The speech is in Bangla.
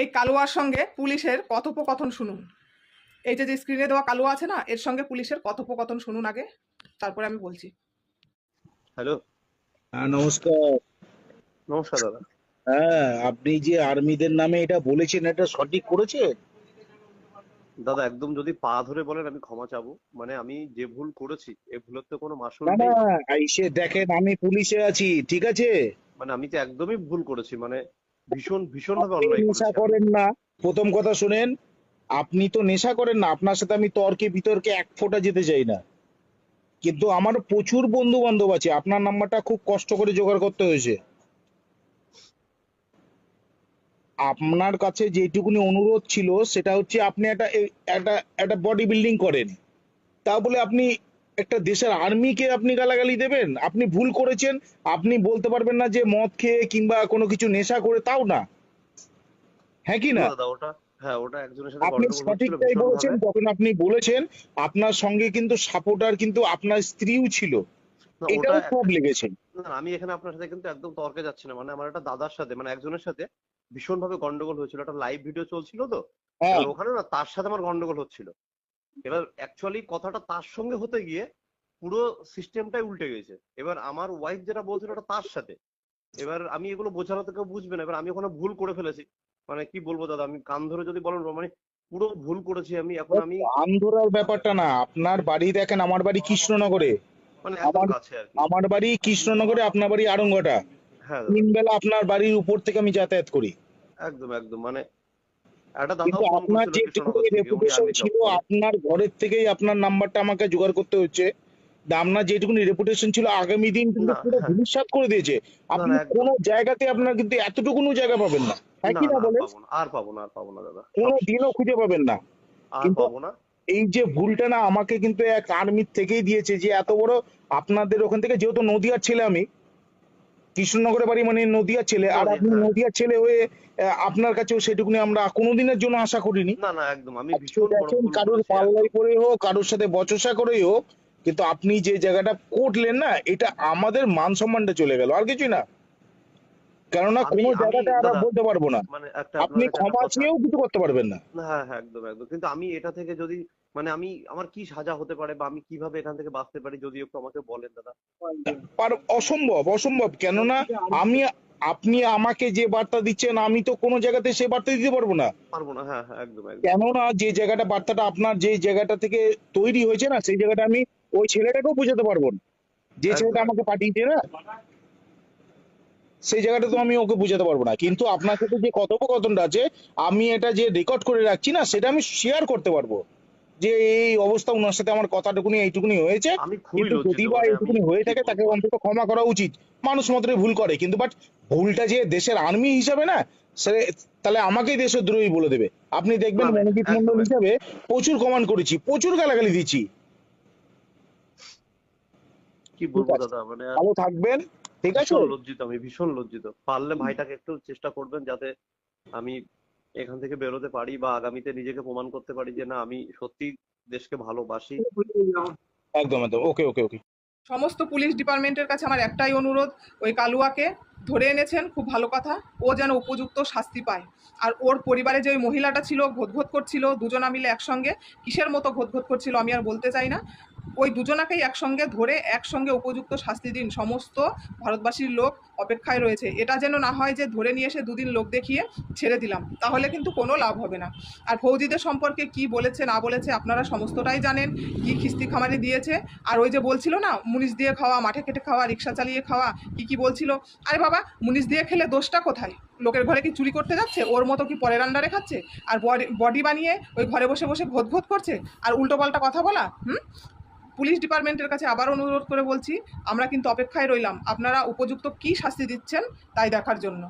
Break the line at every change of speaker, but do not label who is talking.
এই কালুয়ার সঙ্গে পুলিশের কথোপকথন শুনুন। এই যে যে স্ক্রিনে দেওয়া কালুয়া আছে না এর সঙ্গে পুলিশের কথোপকথন শুনুন আগে তারপরে আমি বলছি।
হ্যালো
হ্যাঁ নমস্কার।
নমস্কার দাদা।
হ্যাঁ আপনি যে আর্মিদের নামে এটা বলেছেন এটা সঠিক করেছে
দাদা একদম যদি পা ধরে বলেন আমি ক্ষমা চাবো। মানে আমি যে ভুল করেছি এই ভুলের তো কোনো মাসুল
না
নেই।
না দেখেন আমি পুলিশে আছি ঠিক আছে?
মানে আমি তো একদমই ভুল করেছি। মানে ভীষণ ভীষণ ভাবে
নেশা করেন না। প্রথম কথা শুনেন আপনি তো নেশা করেন না আপনার সাথে আমি তর্কে বিতর্কে এক ফোঁটা যেতে চাই না। কিন্তু আমার প্রচুর বন্ধু বান্ধব আছে আপনার নাম্বারটা খুব কষ্ট করে জোগাড় করতে হয়েছে। আপনার কাছে যেটুকুনি অনুরোধ ছিল সেটা হচ্ছে আপনি একটা একটা একটা বডি বিল্ডিং করেন। তা বলে আপনি একটা দেশের আর্মিকে আপনি গালাগালি দেবেন আপনি ভুল করেছেন আপনি বলতে পারবেন না যে মদ খেয়ে কিংবা কোনো কিছু নেশা করে তাও না। হ্যাঁ কি না?
ওটা হ্যাঁ ওটা একজনের সাথে
আপনি সঠিকটাই বলেছেন যখন আপনি বলেছেন আপনার সঙ্গে কিন্তু সাপোর্টার কিন্তু আপনার স্ত্রীও ছিল। এটাও খুব লেগেছে।
না আমি এখানে আপনার সাথে কিন্তু একদম তর্কে যাচ্ছি না। মানে আমার একটা দাদার সাথে মানে একজনের সাথে ভীষণ ভাবে গন্ডগোল হয়েছিল। একটা লাইভ ভিডিও চলছিল তো।
হ্যাঁ।
ওখানে না তার সাথে আমার গন্ডগোল হচ্ছিল। এবার অ্যাকচুয়ালি কথাটা তার সঙ্গে হতে গিয়ে পুরো সিস্টেমটাই উল্টে গেছে। এবার আমার ওয়াইফ যেটা বলছিল ওটা তার সাথে। এবার আমি এগুলো বোঝানো তো কেউ বুঝবে না। এবার আমি ওখানে ভুল করে ফেলেছি। মানে কি বলব দাদা আমি কান ধরে যদি বলেন মানে পুরো ভুল করেছি আমি। এখন আমি
আন্ধরার ব্যাপারটা না। আপনার বাড়ি দেখেন আমার বাড়ি কৃষ্ণনগরে।
মানে
আমার-
কাছে আর
আমার বাড়ি কৃষ্ণনগরে আপনার বাড়ি আরঙ্গটা
হ্যাঁ
তিন বেলা আপনার বাড়ির উপর থেকে আমি যাতায়াত করি।
একদম একদম। মানে
আপনার যেটুকু রেপুটেশন ছিল আপনার ঘরের থেকেই আপনার নাম্বারটা আমাকে জোগাড় করতে হচ্ছে। আপনার যেটুকুনি রেপুটেশন ছিল আগামী দিন কিন্তু পুরো
হ্যাঁ।
ধূলিসাৎ করে দিয়েছে। আপনি। কোনো জায়গাতে আপনার কিন্তু এতটুকুনো জায়গা পাবেন না। হ্যাঁ কি না বলেন?
আর পাবো না আর পাবো না দাদা।
কোনো দিনও খুঁজে পাবেন না।
আর পাবো না।
এই যে ভুলটা না আমাকে কিন্তু এক আর্মির থেকেই দিয়েছে যে এত বড় আপনাদের ওখান থেকে যেহেতু নদিয়ার ছেলে আমি কৃষ্ণনগরের বাড়ি মানে নদিয়ার ছেলে আর আপনি
হ্যাঁ।
নদিয়ার ছেলে হয়ে আপনার কাছেও সেটুকুনি আমরা কোনোদিনের জন্য আশা করিনি।
না না একদম আমি ভীষণ
দেখেন
ভুল
কারোর পাল্লাই পরে হোক কারোর সাথে বচসা করেই হোক কিন্তু আপনি যে জায়গাটা করলেন না এটা আমাদের মান সম্মানটা চলে গেল আর কিছুই না। কেননা কোনো জায়গাতে আমরা বলতে পারব না।
মানে
আপনি
একটা
ক্ষমা চেয়েও কিছু করতে পারবেন না,
হ্যাঁ হ্যাঁ একদম একদম কিন্তু আমি এটা থেকে যদি মানে আমি আমার কি সাজা হতে পারে বা আমি কীভাবে এখান থেকে বাঁচতে পারি যদি একটু আমাকে বলেন দাদা।
পার অসম্ভব অসম্ভব। কেননা আমি আপনি আমাকে যে বার্তা দিচ্ছেন আমি তো কোনো জায়গাতে সে বার্তা দিতে পারব না।
পারব না হ্যাঁ হ্যাঁ একদম একদম।
কেননা যে জায়গাটা বার্তাটা আপনার যে জায়গাটা থেকে তৈরি হয়েছে না সেই জায়গাটা আমি ওই ছেলেটাকেও বোঝাতে পারব না। যে ছেলেটা আমাকে পাঠিয়েছে না সেই জায়গাটা তো আমি ওকে বোঝাতে পারব না। কিন্তু আপনার সাথে যে কথোপকথনটা আছে আমি এটা যে রেকর্ড করে রাখছি না সেটা আমি শেয়ার করতে পারব। যে এই অবস্থা ওনার সাথে আমার কথাটুকুনি এইটুকুনি হয়েছে। কিন্তু যদি বা এইটুকুনি হয়ে থাকে তাকে অন্তত ক্ষমা করা উচিত। মানুষ মাত্রই ভুল করে কিন্তু বাট ভুলটা যে দেশের আর্মি হিসাবে না সে তাহলে আমাকেই দেশদ্রোহী বলে দেবে। আপনি দেখবেন মনোজিৎ মন্ডল হিসাবে প্রচুর কমান্ড করেছি প্রচুর গালাগালি দিচ্ছি।
কি বলব দাদা মানে
ভালো থাকবেন ঠিক আছে?
লজ্জিত আমি ভীষণ লজ্জিত। পারলে ভাইটাকে একটু চেষ্টা করবেন যাতে আমি এখান থেকে বেরোতে পারি বা আগামীতে নিজেকে প্রমাণ করতে পারি যে না আমি সত্যি দেশকে ভালোবাসি।
একদম একদম। ওকে ওকে ওকে।
সমস্ত পুলিশ ডিপার্টমেন্টের কাছে আমার একটাই অনুরোধ ওই কালুয়াকে ধরে এনেছেন খুব ভালো কথা। ও যেন উপযুক্ত শাস্তি পায়। আর ওর পরিবারে যে ওই মহিলাটা ছিল ঘোতঘোত করছিল দুজনা মিলে একসঙ্গে কিসের মতো ঘোতঘোত করছিল আমি আর বলতে চাই না। ওই দুজনাকেই একসঙ্গে ধরে একসঙ্গে উপযুক্ত শাস্তি দিন। সমস্ত ভারতবাসীর লোক অপেক্ষায় রয়েছে। এটা যেন না হয় যে ধরে নিয়ে এসে দুদিন লোক দেখিয়ে ছেড়ে দিলাম, তাহলে কিন্তু কোনো লাভ হবে না। আর ফৌজিদের সম্পর্কে কি বলেছে, না বলেছে, আপনারা সমস্তটাই জানেন। কি খিস্তি খামারি দিয়েছে। আর ওই যে বলছিল না, মুনিশ দিয়ে খাওয়া, মাঠে খেটে খাওয়া, রিক্সা চালিয়ে খাওয়া, কি কি বলছিল? আরে বাবা, মুনিশ দিয়ে খেলে দোষটা কোথায়? লোকের ঘরে কি চুরি করতে যাচ্ছে? ওর মতো কি পরের আন্ডারে খাচ্ছে? আর বডি বানিয়ে ওই ঘরে বসে বসে ঘোত ঘোত করছে? আর উল্টোপাল্টা কথা বলা, হুম? পুলিশ ডিপার্টমেন্টের কাছে আবার অনুরোধ করে বলছি, আমরা কিন্তু অপেক্ষায় রইলাম। আপনারা উপযুক্ত কি শাস্তি দিচ্ছেন, তাই দেখার জন্য।